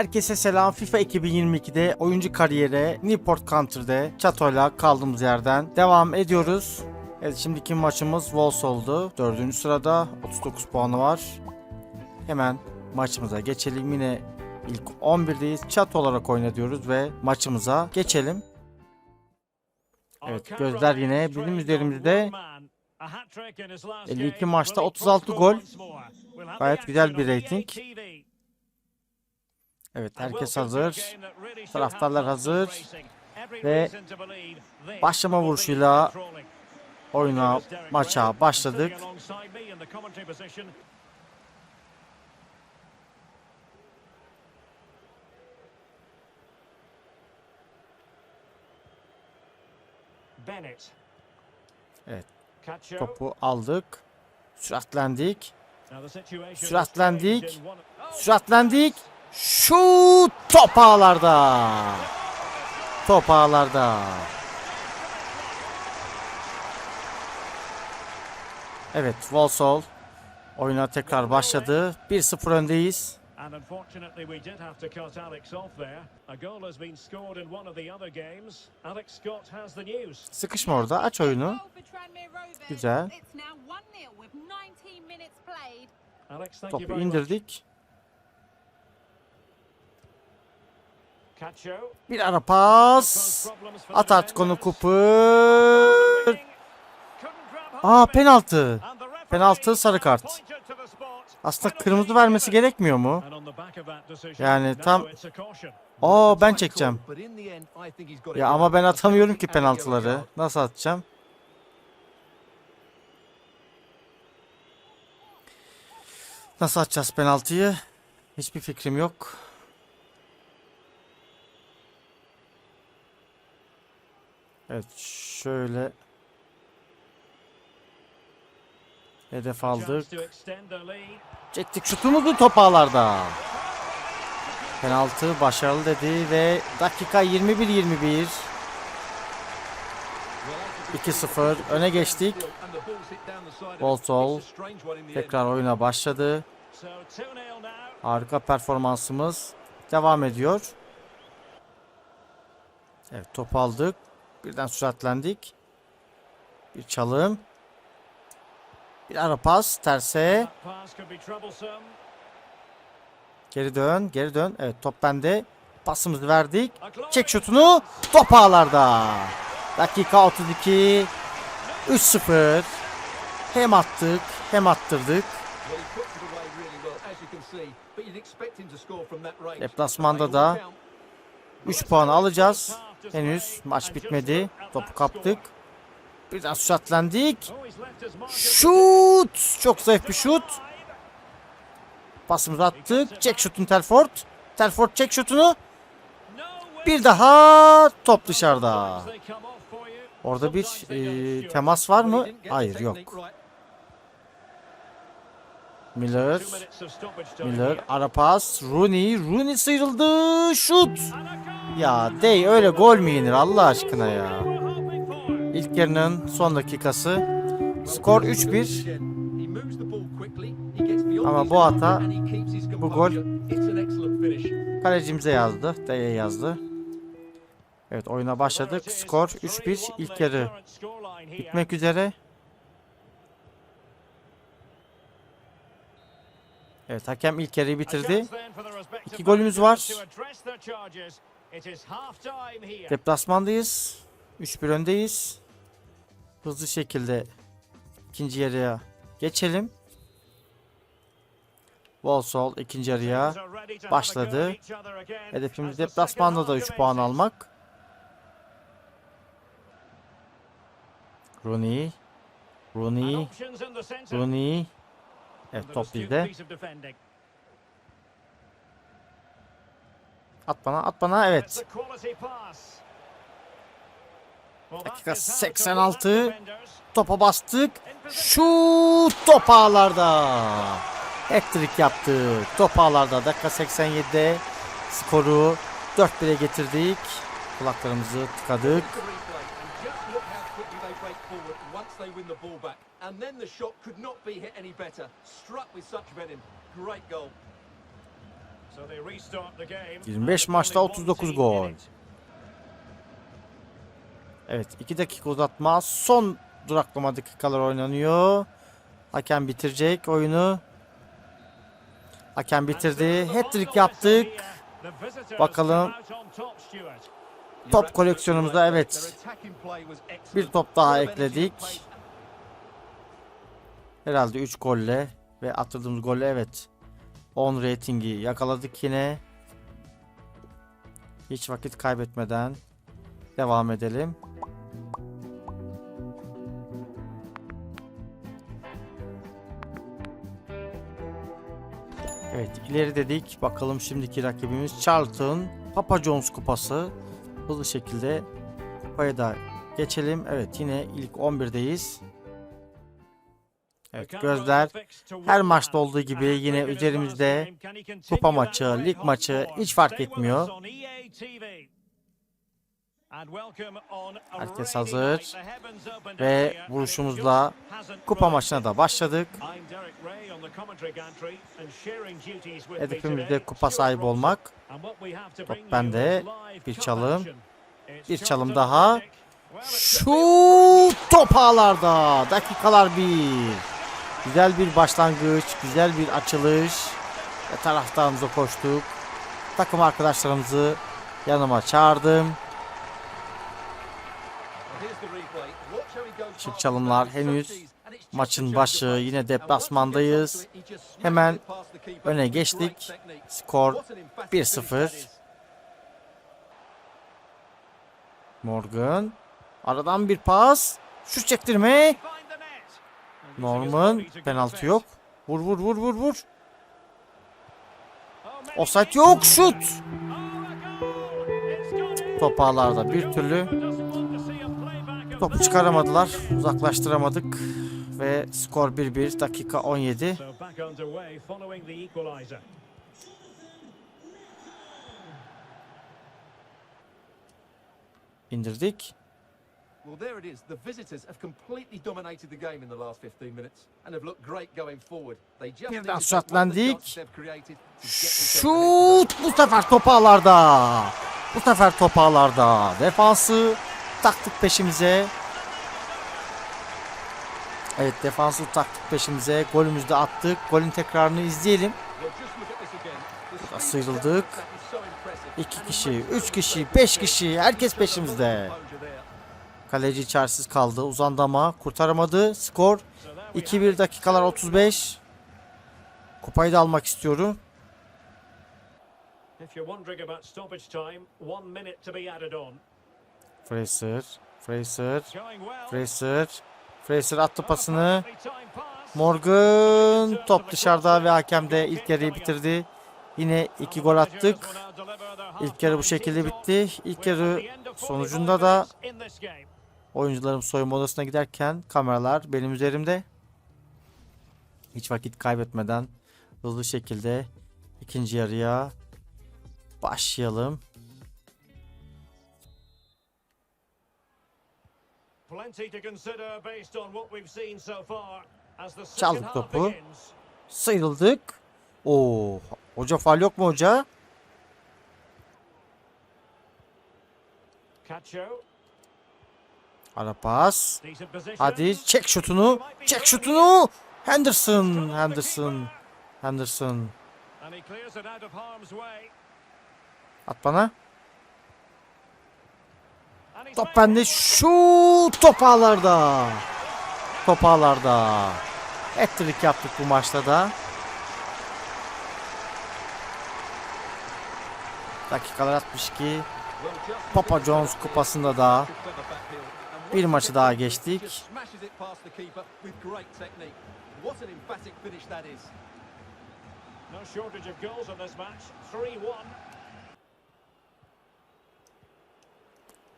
Herkese selam. FIFA 2022'de oyuncu kariyere Newport Country'de Çato'yla kaldığımız yerden devam ediyoruz. Evet şimdiki maçımız Wolves oldu. Dördüncü sırada 39 puanı var. Hemen maçımıza geçelim. Yine ilk 11'deyiz. Çat olarak oynatıyoruz ve maçımıza geçelim. Evet gözler yine bizim üzerimizde. 52 maçta 36 gol. Gayet güzel bir rating. Evet herkes hazır. Taraftarlar hazır. Ve başlama vuruşuyla oyuna, maça başladık. Evet topu aldık. Süratlendik. Süratlendik. one- Süratlendik. Şut top ağlarda. Top ağlarda. Evet Volsol oyuna tekrar başladı. 1-0 öndeyiz. And unfortunately we did have to cut Alex off there. A goal has been scored in one of the other games. Alex Scott has the news. Sıkışma orada aç oyunu. Güzel. Topu indirdik. Bir ara pas. At artık onu Aa penaltı. Penaltı sarı kart. Aslında kırmızı vermesi gerekmiyor mu? Yani tam-. Aa ben çekeceğim. Ya ama ben atamıyorum ki penaltıları. Nasıl atacağım? Nasıl atacağız penaltıyı? Hiçbir fikrim yok. Evet şöyle hedef aldık. Çektik şutumuzu top ağlarda. Penaltı başarılı dedi ve dakika 21-21. 2-0 öne geçtik. Volsol tekrar oyuna başladı. So 2-0 now. Harika performansımız devam ediyor. Evet top aldık. Birden süratlendik. Bir çalım. Bir ara pas terse. Geri dön, geri dön. Evet top bende. Pasımızı verdik. Çek şutunu. Top ağlarda. Dakika 32. 3-0. Hem attık hem attırdık. Deplasmanda da 3 puan alacağız. Henüz maç bitmedi. Topu kaptık. His mark. Şut! Çok zayıf bir şut. Pasımızı attık. Çek şutun Telford. Telford çek şutunu. Bir daha top dışarıda. Orada bir e, temas var mı? Hayır yok. Miller. Miller ara pas. Rooney. Rooney sıyrıldı. Şut. Ya dey öyle gol mü yenir Allah aşkına ya. İlk yarının son dakikası. Skor 3-1. Ama bu hata, bu gol Kalecimize yazdı. D'ye yazdı. Evet oyuna başladık. Skor 3-1 ilk yarı bitmek üzere. Evet hakem ilk yarıyı bitirdi. İki golümüz var. Deplasmandayız. 3-1 öndeyiz. Hızlı şekilde ikinci yarıya geçelim. Volsol ikinci yarıya başladı. Hedefimiz deplasmanda da 3 puan almak. Rooney. Rooney. Rooney. Evet top bizde. At bana at bana evet. Dakika 86. Topa bastık. Şut top ağlarda. Hat-trick yaptık. Top ağlarda dakika 87'de skoru 4-1'e getirdik. Kulaklarımızı tıkadık. And then the shot could not be hit any better. Struck with such venom. Great goal. So they restart the game. 25 And maçta only one 39 team gol. Evet 2 dakika uzatma. Son duraklama dakikalar oynanıyor. Hakem bitirecek oyunu. Hakem bitirdi. Hat-trick yaptık. Bakalım. Top koleksiyonumuzda evet bir top daha ekledik. Herhalde 3 golle ve attırdığımız golle evet 10 ratingi yakaladık yine. Hiç vakit kaybetmeden devam edelim. Evet ileri dedik. Bakalım şimdiki rakibimiz Charlton. Papa John's kupası. Hızlı şekilde kupaya da geçelim. Evet yine ilk 11'deyiz. Evet gözler her maçta olduğu gibi yine üzerimizde kupa maçı, lig maçı hiç fark etmiyor. Herkes hazır ve vuruşumuzla kupa maçına da başladık. Hedefimiz de kupa sahibi olmak. Top bende. Bir çalım. Bir çalım daha. Şu top ağlarda. Dakikalar bir. Güzel bir başlangıç, güzel bir açılış. Ve taraftarımıza koştuk. Takım arkadaşlarımızı yanıma çağırdım. Şık çalımlar henüz Maçın başı yine deplasmandayız. Hemen öne geçtik. Skor 1-0. Morgan. Aradan bir pas. Şut çektirme. Norman. Penaltı yok. Vur vur vur vur vur. Offside yok. Şut. Top ağlarda bir türlü topu çıkaramadılar. Uzaklaştıramadık. Ve skor 1-1 dakika 17. So back underway following the equaliser. indirdik. Well, there it is. The visitors have completely dominated the game in the last 15 minutes and have looked great going forward. They just Birden Şut! Bu sefer top ağlarda. Bu sefer top ağlarda. Defansı taktık peşimize. Evet defansı taktık peşimize. Golümüzü de attık. Golün tekrarını izleyelim. Burada sıyrıldık. that is so impressive. İki kişi, üç kişi, beş kişi. Herkes peşimizde. Kaleci içerisiz kaldı. Uzandı ama kurtaramadı. Skor So there we 2-1 dakikalar 35. Kupayı da almak istiyorum. Fraser, Fraser. Fraser. Fraser attı pasını. Morgan top dışarıda ve hakem de ilk yarıyı bitirdi. Yine iki gol attık. İlk yarı bu şekilde bitti. İlk yarı sonucunda da oyuncularım soyunma odasına giderken kameralar benim üzerimde. Hiç vakit kaybetmeden hızlı şekilde ikinci yarıya başlayalım. Çaldık topu. Sıyrıldık. Oo, hoca faal yok mu hoca? Ara pas. Hadi çek şutunu. Çek şutunu. Henderson, Henderson, Henderson. At bana. Top bende. Şu top ağlarda. Top ağlarda. Ettirik yaptık bu maçta da. Dakikalar 62. Well, just Papa that. kupasında da bir maçı daha geçtik. just smashes it past the keeper with great technique. What an emphatic finish that is. No shortage of goals in this match. 3-1.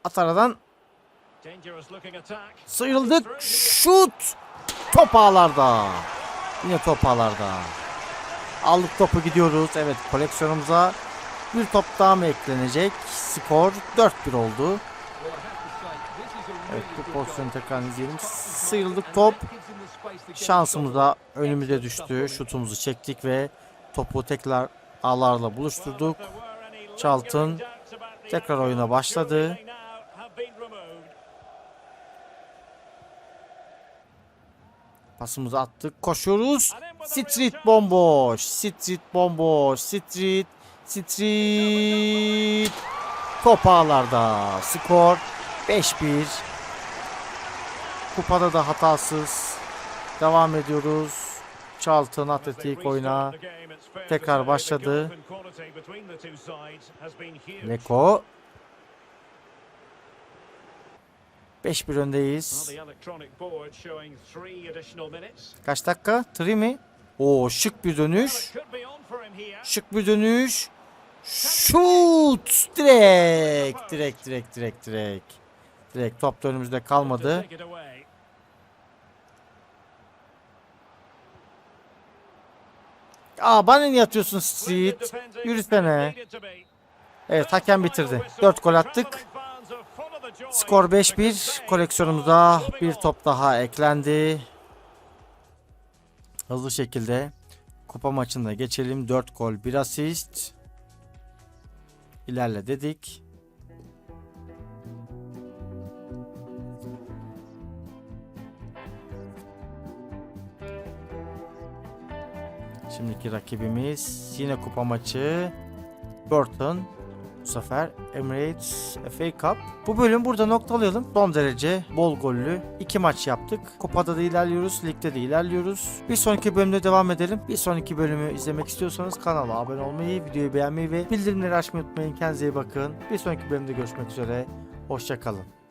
At aradan sıyrıldık. Şut. Top ağlarda. Yine top ağlarda. Aldık topu gidiyoruz. Evet koleksiyonumuza bir top daha mı eklenecek? Skor 4-1 oldu. Well, I have to say, this is a Evet bu pozisyonu tekrar izleyelim. Sıyrıldık top. Şansımız da önümüze düştü. Şutumuzu çektik ve topu tekrar ağlarla buluşturduk. Charlton tekrar oyuna başladı. Pasımızı attık. Koşuyoruz. Street bomboş. Street bomboş. Street. Street. Top ağlarda. Skor 5-1. Kupada da hatasız. Devam ediyoruz. Charlton Atletik oyuna tekrar başladı. Leko 5-1 öndeyiz. Kaç dakika? 3 mi? Oo şık bir dönüş. Şık bir dönüş. Şut! Direkt, direkt, direkt, direkt, direkt. Direkt top da önümüzde kalmadı. Aa bana niye atıyorsun Street? Yürüsene. Evet hakem bitirdi. 4 gol attık. Skor 5-1. Koleksiyonumuza bir top daha eklendi. Hızlı şekilde kupa maçında geçelim. 4 gol 1 asist. İlerle dedik. Şimdiki rakibimiz yine kupa maçı. Burton. Bu sefer Emirates FA Cup. Bu bölüm burada noktalayalım. Son derece bol gollü iki maç yaptık. Kupada da ilerliyoruz, ligde de ilerliyoruz. Bir sonraki bölümde devam edelim. Bir sonraki bölümü izlemek istiyorsanız kanala abone olmayı, videoyu beğenmeyi ve bildirimleri açmayı unutmayın. Kendinize iyi bakın. Bir sonraki bölümde görüşmek üzere. Hoşçakalın.